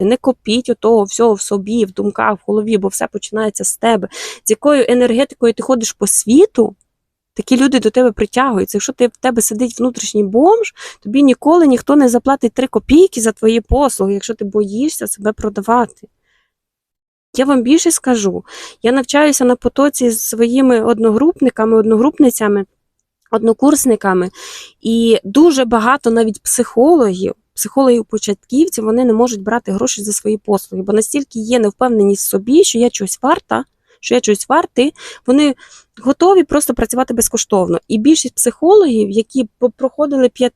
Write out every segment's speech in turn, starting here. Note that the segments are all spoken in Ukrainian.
Не копіть отого всього в собі, в думках, в голові, бо все починається з тебе. З якою енергетикою ти ходиш по світу, такі люди до тебе притягуються. Якщо ти в тебе сидить внутрішній бомж, тобі ніколи ніхто не заплатить три копійки за твої послуги, якщо ти боїшся себе продавати. Я вам більше скажу. Я навчаюся на потоці з своїми одногрупниками, одногрупницями, однокурсниками, і дуже багато навіть психологів, психологів-початківців, вони не можуть брати гроші за свої послуги, бо настільки є невпевненість в собі, що я чогось варта, що я чогось вартий, вони готові просто працювати безкоштовно. І більшість психологів, які проходили 5,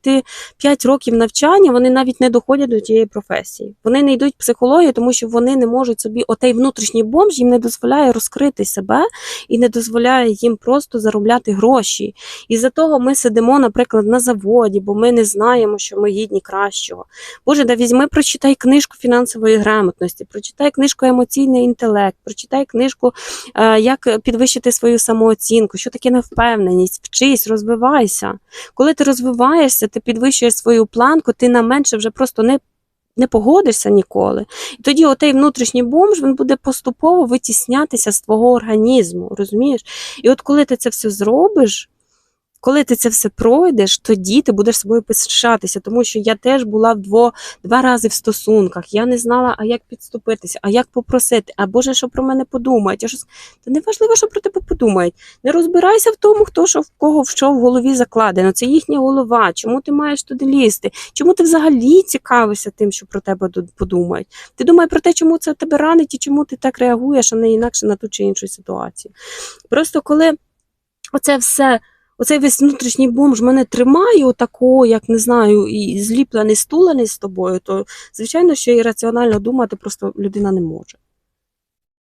5 років навчання, вони навіть не доходять до тієї професії. Вони не йдуть в психологію, тому що вони не можуть собі, отей внутрішній бомж їм не дозволяє розкрити себе і не дозволяє їм просто заробляти гроші. І за того ми сидимо, наприклад, на заводі, бо ми не знаємо, що ми гідні кращого. Боже, да візьми, прочитай книжку фінансової грамотності, прочитай книжку емоційний інтелект, прочитай книжку, е, як підвищити свою самооцінку, що таке невпевненість, вчись, розвивайся. Коли ти розвиваєшся, ти підвищуєш свою планку, ти на менше вже просто не. Не погодишся ніколи. І тоді отей внутрішній бомж він буде поступово витіснятися з твого організму, розумієш? І от коли ти це все зробиш, коли ти це все пройдеш, тоді ти будеш собою пишатися, тому що я теж була вдво, два рази в стосунках. Я не знала, а як підступитися, а як попросити, а Боже, що про мене подумають. Я щось... Та не важливо, що про тебе подумають. Не розбирайся в тому, хто що в кого в що в голові закладено. Це їхня голова. Чому ти маєш туди лізти? Чому ти взагалі цікавишся тим, що про тебе подумають? Ти думай про те, чому це тебе ранить і чому ти так реагуєш, а не інакше на ту чи іншу ситуацію. Просто коли оце все. Оцей весь внутрішній бомж мене тримає отако, як не знаю, і зліплений, стулений з тобою, то звичайно, що і раціонально думати просто людина не може.